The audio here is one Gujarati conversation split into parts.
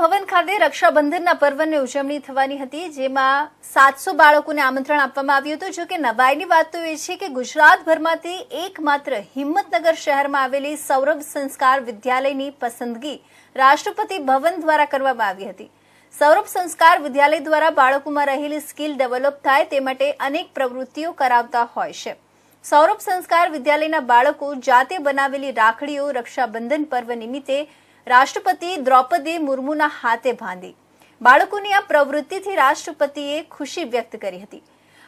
ભવન ખાતે રક્ષાબંધનના પર્વની ઉજવણી થવાની હતી, જેમાં સાતસો બાળકોને આમંત્રણ આપવામાં આવ્યું હતું. જો કે નવાઈની વાત તો એ છે કે ગુજરાતભરમાંથી એકમાત્ર હિંમતનગર શહેરમાં આવેલી સૌરભ સંસ્કાર વિદ્યાલયની પસંદગી રાષ્ટ્રપતિ ભવન દ્વારા કરવામાં આવી હતી. સૌરભ સંસ્કાર વિદ્યાલય દ્વારા બાળકોમાં રહેલી સ્કિલ ડેવલપ થાય તે માટે અનેક પ્રવૃત્તિઓ કરાવતા હોય છે. સૌરભ સંસ્કાર વિદ્યાલયના બાળકો જાતે બનાવેલી રાખડીઓ રક્ષાબંધન પર્વ નિમિત્તે રાષ્ટ્રપતિ દ્રૌપદી મુર્મુના હાથે બાંધી. બાળકોની આ પ્રવૃત્તિથી રાષ્ટ્રપતિએ ખુશી વ્યક્ત કરી હતી.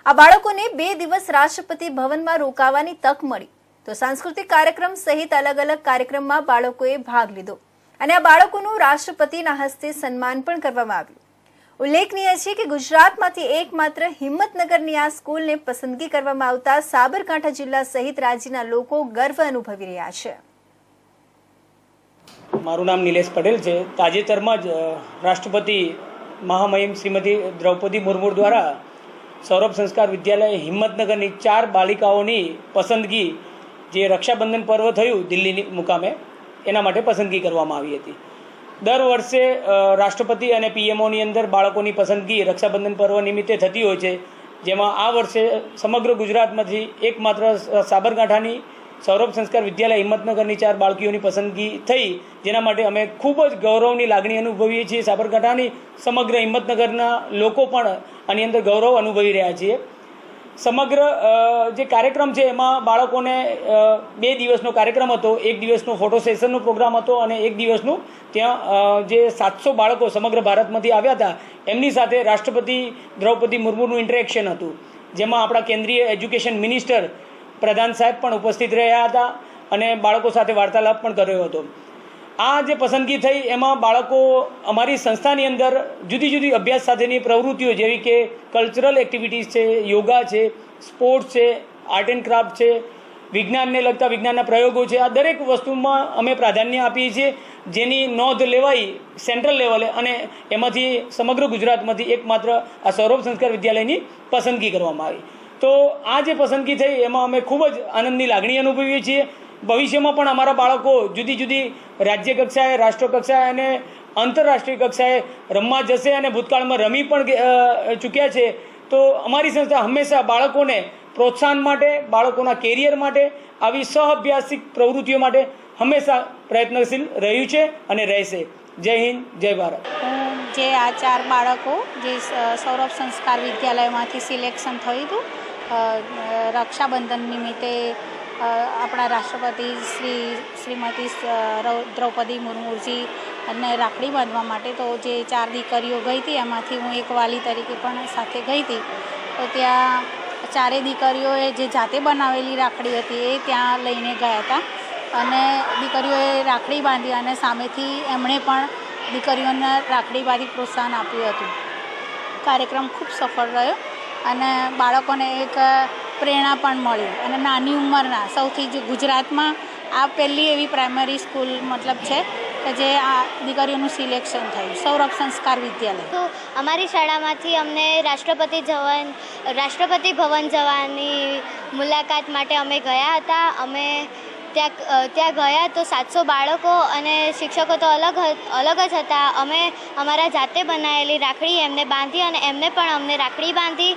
આ બાળકોને બે દિવસ રાષ્ટ્રપતિ ભવનમાં રોકાવાની તક મળી. તો સાંસ્કૃતિક કાર્યક્રમ સહિત અલગ અલગ કાર્યક્રમમાં બાળકોએ ભાગ લીધો. અને આ બાળકોનું રાષ્ટ્રપતિના હસ્તે સન્માન પણ કરવામાં આવ્યું. ઉલ્લેખનીય છે કે ગુજરાતમાંથી એકમાત્ર હિંમતનગરની આ સ્કૂલને પસંદગી કરવામાં આવતા સાબરકાંઠા જિલ્લા સહિત રાજ્યના લોકો ગર્વ અનુભવી રહ્યા છે. મારું નામ નિલેશ પટેલ છે. તાજેતરમાં જ રાષ્ટ્રપતિ મહામહિમ શ્રીમતી દ્રૌપદી મુર્મુ દ્વારા સૌરભ સંસ્કાર વિદ્યાલય હિંમતનગરની ચાર બાલિકાઓની પસંદગી જે રક્ષાબંધન પર્વ થયું દિલ્હીની મુકામે, એના માટે પસંદગી કરવામાં આવી હતી. દર વર્ષે રાષ્ટ્રપતિ અને પીએમઓની અંદર બાળકોની પસંદગી રક્ષાબંધન પર્વ નિમિત્તે થતી હોય છે. જેમાં આ વર્ષે સમગ્ર ગુજરાતમાંથી એકમાત્ર સાબરકાંઠાની સૌરભ સંસ્કાર વિદ્યાલય હિંમતનગરની ચાર બાળકીઓની પસંદગી થઈ, જેના માટે અમે ખૂબ જ ગૌરવની લાગણી અનુભવીએ છીએ. સાબરકાંઠાની સમગ્ર હિંમતનગરના લોકો પણ આની અંદર ગૌરવ અનુભવી રહ્યા છીએ. સમગ્ર જે કાર્યક્રમ છે, એમાં બાળકોને બે દિવસનો કાર્યક્રમ હતો. એક દિવસનો ફોટો સેશનનો પ્રોગ્રામ હતો અને એક દિવસનું ત્યાં જે સાતસો બાળકો સમગ્ર ભારતમાંથી આવ્યા હતા, એમની સાથે રાષ્ટ્રપતિ દ્રૌપદી મુર્મુનું ઇન્ટરેક્શન હતું, જેમાં આપણા કેન્દ્રીય એજ્યુકેશન મિનિસ્ટર પ્રધાન સાહેબ પણ ઉપસ્થિત રહ્યા હતા અને બાળકો સાથે વાર્તાલાપ પણ કર્યો હતો. આ જે પસંદગી થઈ, એમાં બાળકો અમારી સંસ્થાની અંદર જુદી જુદી અભ્યાસ સાથેની પ્રવૃત્તિઓ જેવી કે કલ્ચરલ એક્ટિવિટીઝ છે, યોગા છે સ્પોર્ટ્સ છે આર્ટ એન્ડ ક્રાફ્ટ છે, વિજ્ઞાનને લગતા વિજ્ઞાનના પ્રયોગો છે, આ દરેક વસ્તુમાં અમે પ્રાધાન્ય આપીએ છીએ. જેની નોંધ લેવાઈ સેન્ટ્રલ લેવલે અને એમાંથી સમગ્ર ગુજરાતમાંથી એકમાત્ર આ સૌરભ સંસ્કાર વિદ્યાલયની પસંદગી કરવામાં આવી. તો આ જે પસંદગી થઈ, એમાં અમે ખૂબ જ આનંદની લાગણી અનુભવીએ છીએ. ભવિષ્યમાં પણ અમારા બાળકો જુદી જુદી રાજ્ય કક્ષાએ, રાષ્ટ્ર કક્ષાએ અને આંતરરાષ્ટ્રીય કક્ષાએ રમવા જશે અને ભૂતકાળમાં રમી પણ ચૂક્યા છે. તો અમારી સંસ્થા હંમેશા બાળકોને પ્રોત્સાહન માટે, બાળકોના કેરિયર માટે, આવી સહઅભ્યાસિક પ્રવૃત્તિઓ માટે હંમેશા પ્રયત્નશીલ રહ્યું છે અને રહેશે. જય હિન્દ, જય ભારત. જે આ ચાર બાળકો જે સૌરભ સંસ્કાર વિદ્યાલયમાંથી સિલેક્શન થયું હતું રક્ષાબંધન નિમિત્તે આપણા રાષ્ટ્રપતિ શ્રી, શ્રીમતી દ્રૌપદી મુર્મુજી અને રાખડી બાંધવા માટે તો જે ચાર દીકરીઓ ગઈ હતી, એમાંથી હું એક વાલી તરીકે પણ સાથે ગઈ હતી. તો ત્યાં ચારે દીકરીઓએ જે જાતે બનાવેલી રાખડી હતી એ ત્યાં લઈને ગયા હતા. અને દીકરીઓએ રાખડી બાંધી અને સામેથી એમણે પણ દીકરીઓને રાખડી બાંધી પ્રોત્સાહન આપ્યું હતું. કાર્યક્રમ ખૂબ સફળ રહ્યો. અને બાળકોને એક પ્રેરણા પણ મળી. અને નાની ઉંમરના, સૌથી જ ગુજરાતમાં આ પહેલી એવી પ્રાઇમરી સ્કૂલ મતલબ છે કે જે આ દીકરીઓનું સિલેક્શન થયું સૌરભ સંસ્કાર વિદ્યાલય. તો અમારી શાળામાંથી અમને રાષ્ટ્રપતિ જવન, રાષ્ટ્રપતિ ભવન જવાની મુલાકાત માટે અમે ગયા હતા. અમે ત્યાં ત્યાં ગયા તો સાતસો બાળકો અને શિક્ષકો તો અલગ અલગ જ હતા. અમે અમારા જાતે બનાવેલી રાખડી એમને બાંધી અને એમને પણ અમને રાખડી બાંધી.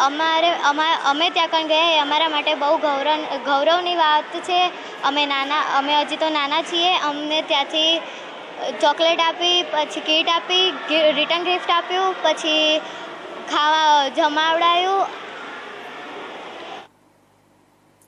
અમારે, અમા, અમે ત્યાં કણ ગયા. એ અમારા માટે બહુ ગૌરવ, ગૌરવની વાત છે. અમે નાના, અમે હજી તો નાના છીએ. અમને ત્યાંથી ચોકલેટ આપી, પછી કીટ આપી રિટર્ન ગિફ્ટ આપ્યું, પછી ખાવા જમાવડાયું